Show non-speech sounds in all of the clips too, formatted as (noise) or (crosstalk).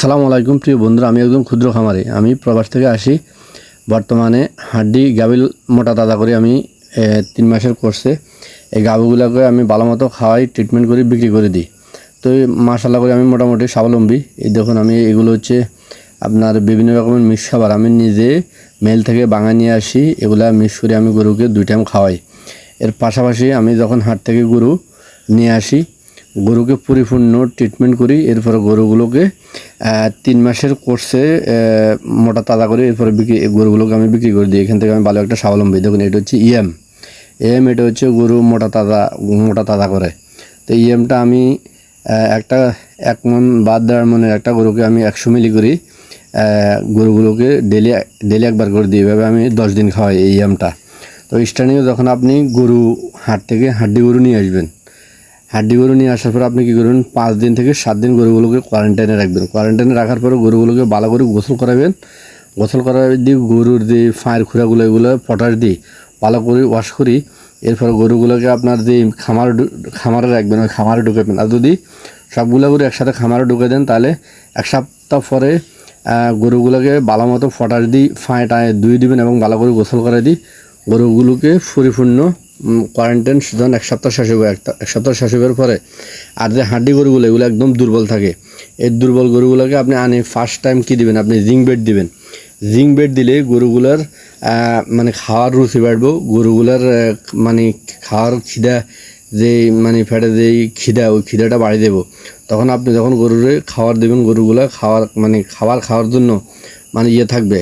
আসসালামু আলাইকুম, প্রিয় বন্ধুরা, আমি একদম ক্ষুদ্র খামারি। আমি প্রবাস থেকে আসি। বর্তমানে হাড্ডি, গাবিল, মোটা তাজা করে আমি তিন মাসের কোর্সে এই গাবিগুলোকে আমি ভালো মতো খাওয়াই ট্রিটমেন্ট করে, বিক্রি করে দিই। তো মাসাল্লাহ করে আমি মোটামুটি স্বাবলম্বী। এই দেখুন, আমি এগুলো হচ্ছে আপনার বিভিন্ন রকমের মিক্স খাবার। আমি নিজে মেল থেকে বাঙা নিয়ে আসি, এগুলা মিক্স করে আমি গরুকে দুই টাইম খাওয়াই। এর পাশাপাশি আমি যখন হাট থেকে গরু নিয়ে আসি গরুকে পরিপূর্ণ ট্রিটমেন্ট করি, এরপরে গরুগুলোকে তিন মাসের কোর্সে মোটা তাজা করে এরপরে বিক্রি গরুগুলোকে আমি বিক্রি করে দিই। এখান থেকে আমি ভালো একটা স্বাবলম্বী। দেখুন, এটা হচ্ছে ইএম এম এটা হচ্ছে গরু মোটা তাজা মোটা তাজা করে। তো ইএমটা আমি একটা, এক মন বাদ দেড় মনের একটা গরুকে আমি একশো মিলি করি গরুগুলোকে ডেলি ডেলি একবার করে দিই। এভাবে আমি দশ দিন খাওয়াই এই ইএমটা তো স্টার্টিংয়ে যখন আপনি গরু হাট থেকে হাড্ডি গরু নিয়ে আসবেন হাড্ডি গরু নিয়ে আসার পর আপনি কী করবেন? পাঁচ দিন থেকে সাত দিন গরুগুলোকে কোয়ারেন্টাইনে রাখবেন। কোয়ারেন্টাইনে রাখার পরে গরুগুলোকে ভালো করে গোসল করাবেন। গোসল করার দিয়ে গরুর যে ফায়ের খুঁড়াগুলো, এগুলো পটাশ দিই ভালো করে ওয়াশ করি। এরপর গরুগুলোকে আপনার যে খামার খামারে রাখবেন, ওই খামারে ঢুকাবেন। আর যদি সবগুলো গরু একসাথে খামারে ঢুকে দেন, তাহলে এক সপ্তাহ পরে গরুগুলোকে ভালো মতো ফটাস দিই ফাঁয়ে টায়ে ধুয়ে দিবেন এবং ভালো করে গোসল করে দিই গরুগুলোকে পরিপূর্ণ কোয়ারেন্টাইন যখন এক সপ্তাহ শেষ হবে এক সপ্তাহ শেষ হবার পরে আর যে হাড্ডি গরুগুলো, এগুলো একদম দুর্বল থাকে। এই দুর্বল গরুগুলোকে আপনি আনে ফার্স্ট টাইম কী দিবেন? আপনি জিঙ্ক বেড দিবেন। জিঙ্ক বেড দিলে গরুগুলোর মানে খাওয়ার রুচি বাড়বো। গরুগুলোর মানে খাওয়ার খিদা যে মানে ফ্যাটে যে খিদা, ওই খিদাটা বাড়িয়ে দেবো। তখন আপনি যখন গরুরে খাওয়ার দেবেন, গরুগুলো খাওয়ার মানে খাবার খাওয়ার জন্য মানে ইয়ে থাকবে।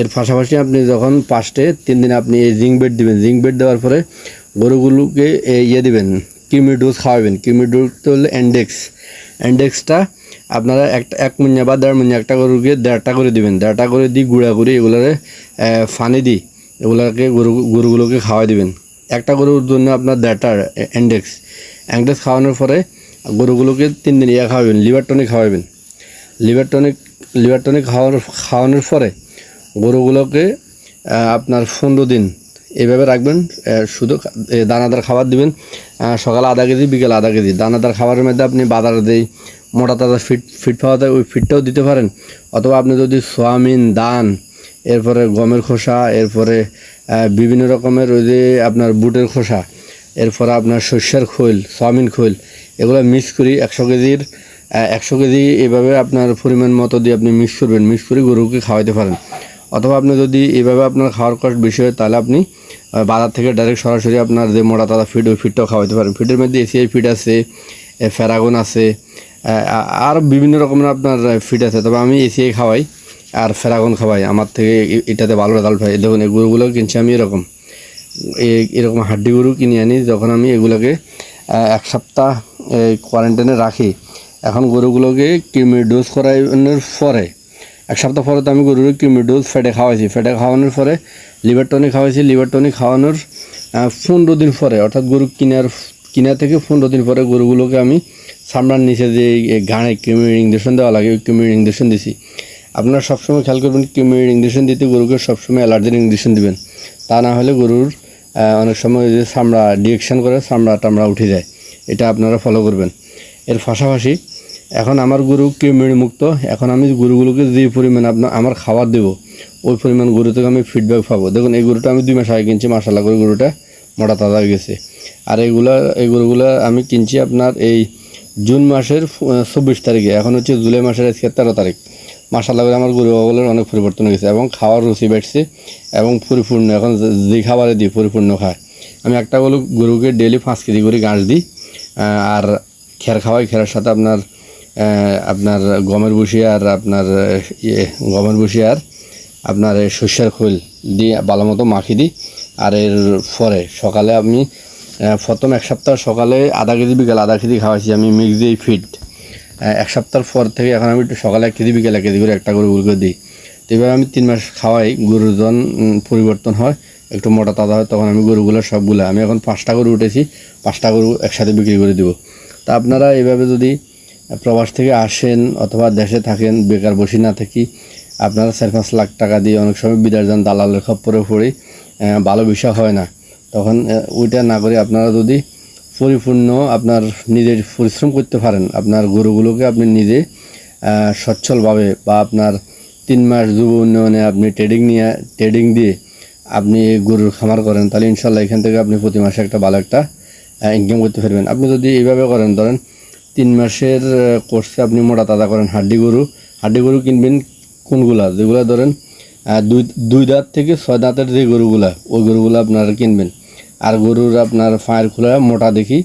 এর পাশাপাশি আপনি যখন পাঁচটে, তিন দিন আপনি এই জিঙ্ক বেড দিবেন। জিঙ্ক বেড দেওয়ার পরে গরুগুলোকে ইয়ে দিবেন কিমি ডোজ খাওয়াবেন। কিমি ডোজটা হলো অ্যান্ডেক্স অ্যান্ডেক্সটা আপনারা একটা এক মুঞ্জা বা দেড় মুঞ্জা একটা গরুকে দেড়টা করে দিবেন। দেড়টা করে দিই গুঁড়া করে এগুলোরে ফানি দিই এগুলোকে গরু, গরুগুলোকে খাওয়াই দিবেন। একটা গরুর জন্য আপনার দেড়টা অ্যান্ডেক্স অ্যান্ডেক্স খাওয়ানোর পরে গরুগুলোকে তিন দিন ইয়া খাওয়াবেন, লিভার টনিক খাওয়াবেন। লিভার টনিক লিভার টনিক খাওয়ানোর খাওয়ানোর পরে গরুগুলোকে আপনার পনেরো দিন এভাবে রাখবেন শুধু দানাদার খাবার দিবেন। সকালে আধা কেজি, বিকেল আধা কেজি। দানাদার খাবারের মধ্যে আপনি বাজারে দেই, মোটা তাজা ফিট ফিট পাওয়া যায় ওই ফিটটাও দিতে পারেন। অথবা আপনি যদি সোয়াবিন, দান, এরপরে গমের খোসা, এরপরে বিভিন্ন রকমের ওই যে আপনার বুটের খোসা, এরপরে আপনার শস্যের খৈল, সোয়াবিন খৈল, এগুলো মিক্স করি একশো কেজির একশো কেজি এভাবে আপনার পরিমাণ মতো দিয়ে আপনি মিক্স করবেন। মিক্স করে গরুকে খাওয়াইতে পারেন। অথবা আপনি যদি এভাবে আপনার খাওয়ার কষ্ট বেশি হয়, তাহলে আপনি বাজার থেকে ডাইরেক্ট সরাসরি আপনার যে মোটা তাজা ফিড ওই ফিডটাও খাওয়াইতে পারেন। ফিডের মধ্যে এসিআই ফিড আছে ফেরাগন আছে আর বিভিন্ন রকমের আপনার ফিড আছে। তবে আমি এসিআই খাওয়াই আর ফেরাগন খাওয়াই। আমার থেকে এটাতে ভালো রেজাল্ট পাই দেখুন, এই গরুগুলো কিনছি আমি এরকম। এরকম হাড্ডি গরু কিনে আনি, যখন আমি এগুলোকে এক সপ্তাহ কোয়ারেন্টাইনে রাখি, এখন গরুগুলোকে কিমির ডোজ করানোর পরে এক সপ্তাহ পরে তো আমি গরুর কিমির ডোজ ফেটে খাওয়াইছি। ফেটে খাওয়ানোর পরে লিভার টনিক খাওয়াইছি। লিভার টনিক খাওয়ানোর পনেরো দিন পরে, অর্থাৎ গরু কিনার, কিনা থেকে পনেরো দিন পরে গরুগুলোকে আমি সামনার নিচে যে ঘাড়ে কিমির ইঞ্জেকশন দেওয়া লাগে, ওই ইঞ্জেকশন দিছি। আপনারা সবসময় খেয়াল করবেন কিমির ইঞ্জেকশন দিতে গরুকে সবসময় অ্যালার্জির ইঞ্জেকশন দিবেন। তা না হলে গরুর অনেক সময় যে চামড়া ডিরেকশন করে চামড়া টামড়া উঠে যায়। এটা আপনারা ফলো করবেন। এর পাশাপাশি এখন আমার গরু মুক্ত এখন আমি গরুগুলোকে যে পরিমাণ আপনার আমার খাবার দেবো, ওই পরিমাণ গরু থেকে আমি ফিডব্যাক পাবো। দেখুন, এই গরুটা আমি দুই মাস আগে কিনছি মাসাল্লাহ করে গরুটা মোটা তাজা হয়ে গেছে। আর এইগুলা এই গরুগুলো আমি কিনছি আপনার এই জুন মাসের চব্বিশ তারিখে। এখন হচ্ছে জুলাই মাসের আজকে তেরো তারিখ। মাসাল্লাহ করে আমার গরুগুলোর অনেক পরিবর্তন হয়ে গেছে এবং খাওয়ার রুচি বেড়ছে এবং পরিপূর্ণ, এখন যে- খাবারে দিই, পরিপূর্ণ খায়। আমি একটা গরু গরুকে ডেলি পাঁচ কেজি করে ঘাস দিই আর খের খাওয়াই, খেরের সাথে আপনার আপনার গমের বসি আর আপনার ইয়ে গমের বসি আর আপনার সর্ষের খোল দিয়ে ভালো মতো মাখি দিই। আর এর পরে সকালে আমি প্রথম এক সপ্তাহ সকালে আধা কেজি বিকেল আধা কেজি খাওয়াইছি আমি মিক্স দিয়ে ফিট এক সপ্তাহ পর থেকে এখন আমি একটু সকালে এক কেজি বিকেল এক কেজি করে একটা গরু গরুকে দিই। তো এবার আমি তিন মাস খাওয়াই গরুর জন পরিবর্তন হয়, একটু মোটা তাজা হয়, তখন আমি গরুগুলো সবগুলো, আমি এখন পাঁচটা গরু উঠেছি, পাঁচটা গরু একসাথে বিক্রি করে দিব। তা আপনারা এইভাবে যদি প্রবাস থেকে আসেন অথবা দেশে থাকেন, বেকার বসে না থাকি, আপনারা চার পাঁচ লাখ টাকা দিয়ে অনেক সময় বিদায় যান দালালের খপ্পরে পড়ে ভালো বিষয় হয় না। তখন ওইটা না করে আপনারা যদি পরিপূর্ণ আপনার নিজের পরিশ্রম করতে পারেন, আপনার গরুগুলোকে আপনি নিজে সচ্ছলভাবে বা আপনার তিন মাস যুব উন্নয়নে আপনি ট্রেডিং নিয়ে ট্রেডিং দিয়ে আপনি গরুর খামার করেন, তাহলে ইনশাল্লাহ এখান থেকে আপনি প্রতি মাসে একটা ভালো একটা ইনকাম করতে পারবেন। আপনি যদি এইভাবে করেন, ধরেন তিন মাসের কোর্সে আপনি মোটা তাজা করেন হাড্ডি গরু। হাড্ডি গরু কিনবেন কোনগুলা যেগুলো ধরেন দুই দুই দাঁত থেকে ছয় দাঁতের যে গরুগুলা, ওই গরুগুলো আপনারা কিনবেন। আর গরুর আপনার ফায়ার খোলা মোটা দেখি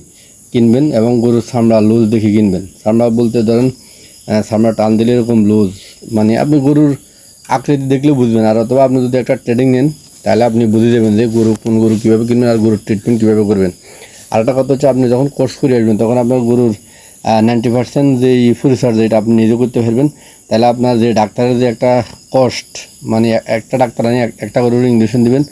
কিনবেন এবং গরুর চামড়া লুজ দেখি কিনবেন। চামড়া বলতে ধরেন চামড়া টান দিলে এরকম লুজ। মানে আপনি গরুর আকৃতি দেখলে বুঝবেন। আর অথবা আপনি যদি একটা ট্রেডিং নেন, তাহলে আপনি বুঝে যাবেন যে গরু কোন গরু কীভাবে কিনবেন আর গরুর ট্রিটমেন্ট কীভাবে করবেন। আর একটা কথা হচ্ছে, আপনি যখন কোর্স করে আসবেন, তখন আপনার গরুর নাইনটি পার্সেন্ট যে পরিচর্যা যেটা আপনি নিজে করতে পারবেন। তাহলে আপনার যে ডাক্তারের যে একটা কস্ট মানে একটা ডাক্তার আনি, একটা গরুর ইঞ্জেকশন দিবেন,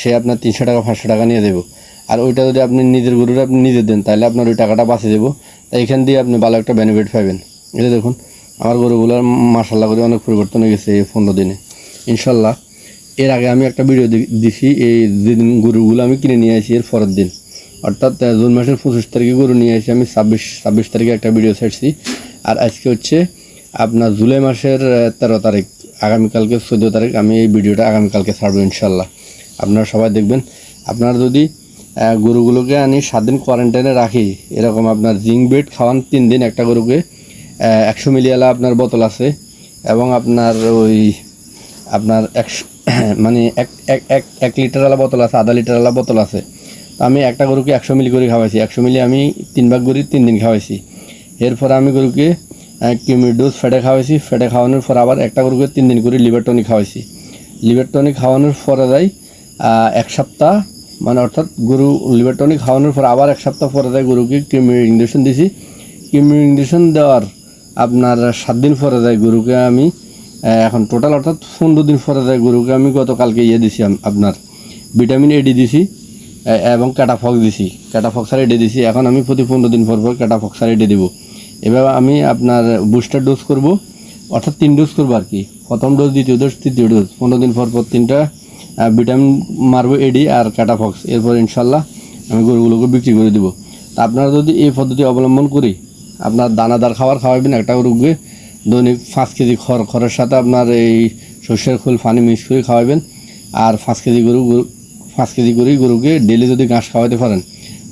সে আপনার তিনশো টাকা, পাঁচশো টাকা নিয়ে দেবো। আর ওইটা যদি আপনি নিজের গরুর আপনি নিজে দেন, তাহলে আপনার ওই টাকাটা বাঁচিয়ে দেবো। তাই এখান দিয়ে আপনি ভালো একটা বেনিফিট পাবেন। এটা দেখুন, আমার গরুগুলোর মাসাল্লাহ করে অনেক পরিবর্তন হয়ে গেছে এই পনেরো দিনে। ইনশাল্লাহ এর আগে আমি একটা ভিডিও দিছি, এই যেদিন গরুগুলো আমি কিনে নিয়ে আসি এর পরের দিন। অর্থাৎ জুন মাসের পঁচিশ তারিখে গরু নিয়ে এসে আমি ছাব্বিশ ছাব্বিশ তারিখে একটা ভিডিও ছাড়ছি। আর আজকে হচ্ছে আপনার জুলাই মাসের তেরো তারিখ, আগামীকালকে চোদ্দ তারিখ আমি এই ভিডিওটা আগামীকালকে ছাড়বো ইনশাল্লাহ আপনারা সবাই দেখবেন, আপনারা যদি গরুগুলোকে আনি সাত দিন কোয়ারেন্টাইনে রাখি, এরকম আপনার জিঙ্ক বেড খাওয়ান, তিন দিন একটা গরুকে একশো মিলিয়ালা আপনার বোতল আছে এবং আপনার ওই আপনার একশো (clears throat) মানে এক এক এক লিটারওয়ালা বোতল আছে, আধা লিটারওয়ালা বোতল আছে। আমি একটা গরুকে একশো মিলি করে খাওয়াইছি। একশো মিলি আমি তিন ভাগ করি তিন দিন খাওয়াইছি। এরপর আমি গরুকে কিমির ডোজ ফেটে খাওয়াইছি। ফেটে খাওয়ানোর পর আবার একটা গরুকে তিন দিন করে লিভার টনিক খাওয়াইছি। লিভার টনিক খাওয়ানোর পরে যাই এক সপ্তাহ মানে অর্থাৎ গরু লিভার টনিক খাওয়ানোর পর আবার এক সপ্তাহ পরে যাই গরুকে কিমির ইঞ্জেকশন দিছি। কিমির ইঞ্জেকশন দেওয়ার আপনার সাত দিন পরে যায় গরুকে আমি এখন টোটাল অর্থাৎ পনেরো দিন পরে যায় গরুকে আমি গতকালকে ইয়ে দিছি আপনার ভিটামিন এডি দিছি। এবং ক্যাটাফক্স দিছি। ক্যাটাফক্সার এডি দিছি। এখন আমি প্রতি পনেরো দিন পর পর ক্যাটাফক্সার এডি দিব। এবার আমি আপনার বুস্টার ডোজ করব। অর্থাৎ তিন ডোজ করব আর কি। প্রথম ডোজ, দ্বিতীয় ডোজ, তৃতীয় ডোজ। পনেরো দিন পর পর তিনটা ভিটামিন মারবো, এডি আর ক্যাটাফক্স এরপর ইনশাল্লাহ আমি গরুগুলোকে বিক্রি করে দিব। তা আপনারা যদি এই পদ্ধতি অবলম্বন করি, আপনার দানাদার খাবার খাওয়াবেন একটা গরুকে দৈনিক পাঁচ কেজি খড় খড়ের সাথে আপনার এই সর্ষের খোল পানি মিক্স করে খাওয়াবেন। আর পাঁচ কেজি গরু পাঁচ কেজি করে গরুকে ডেলি যদি ঘাস খাওয়াতে পারেন,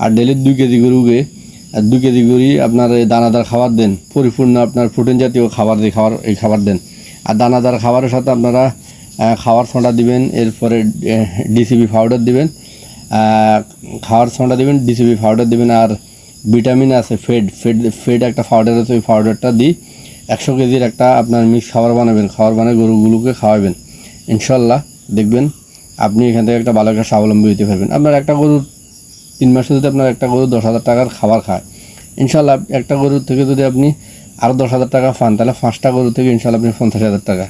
আর ডেলি দুই কেজি গরুকে দুই কেজি করে আপনার দানাদার খাবার দেন, পরিপূর্ণ আপনার প্রোটিন জাতীয় খাবার দিয়ে খাবার, এই খাবার দেন। আর দানাদার খাবারের সাথে আপনারা খাওয়ার ছোঁটা দিবেন, এরপরে ডিসিবি পাউডার দিবেন খাওয়ার ছোঁটা দিবেন ডিসিবি পাউডার দিবেন, আর ভিটামিন আছে ফেড ফেড ফেড একটা পাউডার আছে, ওই পাউডারটা দিই একশো কেজির একটা আপনার মিক্স খাবার বানাবেন, খাবার বানিয়ে গরুগুলোকে খাওয়াবেন। ইনশাল্লাহ, দেখবেন আপনি এখান থেকে একটা ভালো একটা স্বাবলম্বী হতে পারবেন। আপনার একটা গরুর তিন মাসে যদি আপনার একটা গরু দশ হাজার টাকার খাবার খায়, ইনশাল্লাহ একটা গরুর থেকে যদি আপনি আরও দশ হাজার টাকা পান, তাহলে পাঁচটা গরু থেকে ইনশাল্লাহ আপনি পঞ্চাশ হাজার টাকা।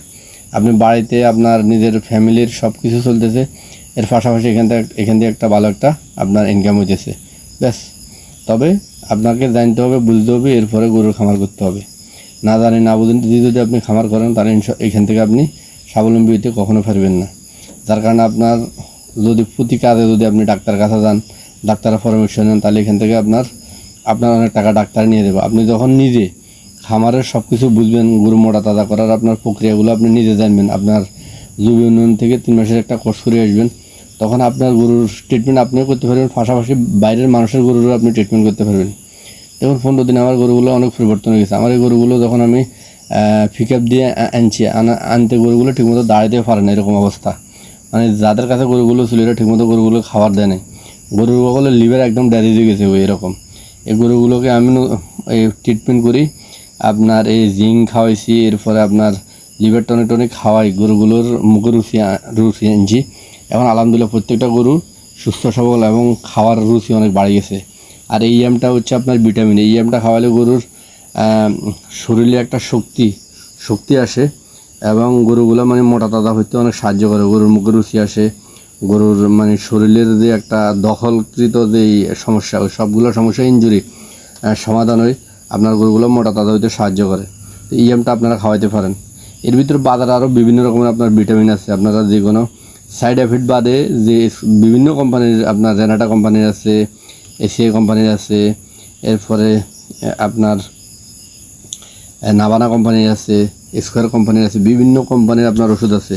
আপনি বাড়িতে আপনার নিজের ফ্যামিলির সব কিছু চলতেছে, এর পাশাপাশি এখান থেকে এখান থেকে একটা ভালো একটা আপনার ইনকাম হইতেছে। ব্যাস। তবে আপনাকে জানতে হবে, বুঝতে হবে, এরপরে গরুর খামার করতে হবে। না জানি, না বুঝেন যদি যদি আপনি খামার করেন, তাহলে এখান থেকে আপনি স্বাবলম্বী হইতে কখনো পারবেন না। যার কারণে আপনার যদি প্রতি কাজে যদি আপনি ডাক্তার কাছে যান, ডাক্তারের পরামর্শ নেন, তাহলে এখান থেকে আপনার আপনার অনেক টাকা ডাক্তার নিয়ে দেবে। আপনি যখন নিজে খামারের সব কিছু বুঝবেন, গরু মোটা তাজা করার আপনার প্রক্রিয়াগুলো আপনি নিজে জানবেন, আপনার যুব উন্নয়ন থেকে তিন মাসের একটা কোর্স করে আসবেন, তখন আপনার গরুর ট্রিটমেন্ট আপনিও করতে পারবেন, পাশাপাশি বাইরের মানুষের গরুরও আপনি ট্রিটমেন্ট করতে পারবেন। দেখুন, পনেরো দিনে আমার গরুগুলো অনেক পরিবর্তন হয়ে গেছে। আমার এই গরুগুলো যখন আমি পিক আপ দিয়ে আনছি, আনা, আনতে গরুগুলো ঠিকমতো দাঁড়াতে পারে না, এরকম অবস্থা। মানে যাদের কাছে গরুগুলো ছিল, এরা ঠিকমতো গরুগুলো খাবার দেয় নাই। গরুর বগলে লিভার একদম ড্যারি হয়ে গেছে ওই এরকম। এই গরুগুলোকে আমি এই ট্রিটমেন্ট করি। আপনার এই জিঙ্ক খাওয়াইছি, এরপরে আপনার লিভার টনিক টনিক খাওয়াই, গরুগুলোর মুখে রুচি রুচি আনছি। এখন আলহামদুলিল্লাহ প্রত্যেকটা গরু সুস্থ, সবল এবং খাওয়ার রুচি অনেক বাড়ি গেছে। আর এই এমটা হচ্ছে আপনার ভিটামিন এই এমটা খাওয়ালে গরুর শরীরে একটা শক্তি শক্তি আসে। এবং গরুগুলো মানে মোটা তাজা হইতে অনেক সাহায্য করে। গরুর মুখে রুচি আসে, গরুর মানে শরীরের যে একটা দখলকৃত যে সমস্যা, ওই সবগুলো সমস্যা ইঞ্জুরি সমাধান হয় আপনার গরুগুলো মোটা তাজা হইতে সাহায্য করে। তো এই এমটা আপনারা খাওয়াইতে পারেন। এর ভিতরে বাজারে আরও বিভিন্ন রকমের আপনার ভিটামিন আছে। আপনারা যে কোনো সাইড এফেক্ট বাদে যে বিভিন্ন কোম্পানির আপনার জেনাটা কোম্পানির আছে এসিআই কোম্পানির আছে, এরপরে আপনার নাবানা কোম্পানির আছে স্কোয়ার কোম্পানির আছে, বিভিন্ন কোম্পানির আপনার ওষুধ আছে।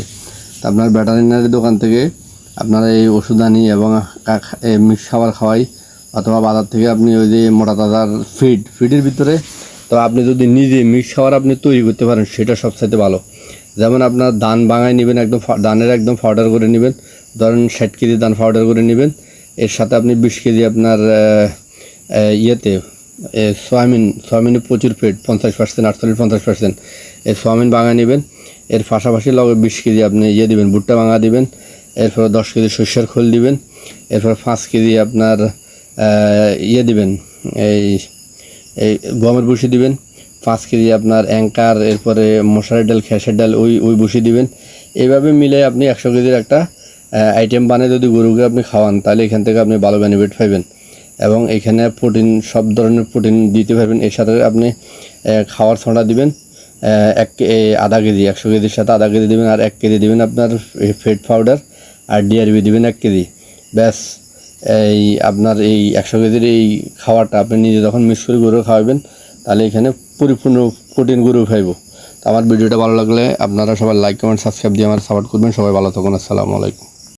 আপনার ভেটারিনারি দোকান থেকে আপনারা এই ওষুধ আনি এবং মিক্স খাবার খাওয়াই, অথবা বাজার থেকে আপনি ওই যে মোটা তাজার ফিড ফিডের ভিতরে, তো আপনি যদি নিজে মিক্স খাবার আপনি তৈরি করতে পারেন, সেটা সবচাইতে ভালো। যেমন আপনার ধান বাঙায় নেবেন একদম ধানের একদম পাউডার করে নেবেন, ধরেন ষাট কেজি ধান পাউডার করে নেবেন, এর সাথে আপনি বিশ কেজি আপনার ইয়েতে সয়াবিন, সয়াবিনে প্রচুর ফেট পঞ্চাশ পার্সেন্ট আটচল্লিশ, পঞ্চাশ পার্সেন্ট এই সয়াবিন বাঙা নেবেন, এর পাশাপাশি লগে বিশ কেজি আপনি ইয়ে দিবেন, ভুট্টা ভাঙা দেবেন, এরপর দশ কেজি সর্ষের খোল দিবেন, এরপর পাঁচ কেজি আপনার ইয়ে দিবেন, এই এই গমের ভুসি দিবেন, পাঁচ কেজি আপনার অ্যাঙ্কার, এরপরে মশারি ডাল, খেসের ডাল, ওই ওই ভুসি দিবেন। এইভাবে মিলে আপনি একশো কেজির একটা আইটেম বানিয়ে যদি গরুকে আপনি খাওয়ান, তাহলে এখান থেকে আপনি ভালো বেনিফিট পাইবেন। এবং এখানে প্রোটিন সব ধরনের প্রোটিন দিতে পারবেন। এর সাথে আপনি খাওয়ার ছড়া দিবেন এক আধা কেজি, একশো কেজির সাথে আধা কেজি দিবেন আর এক কেজি দিবেন আপনার ফেট পাউডার আর ডিআরবি দেবেন এক কেজি। ব্যাস, এই আপনার এই একশো কেজির এই খাবারটা আপনি নিজে যখন মিক্স করে গরু খাওয়াবেন, তাহলে এখানে পরিপূর্ণ প্রোটিন গরু খাইব। তো আমার ভিডিওটা ভালো লাগলে আপনারা সবাই লাইক কমেন্ট সাবস্ক্রাইব দিয়ে আমার সাপোর্ট করবেন। সবাই ভালো থাকুন, আসসালামু আলাইকুম।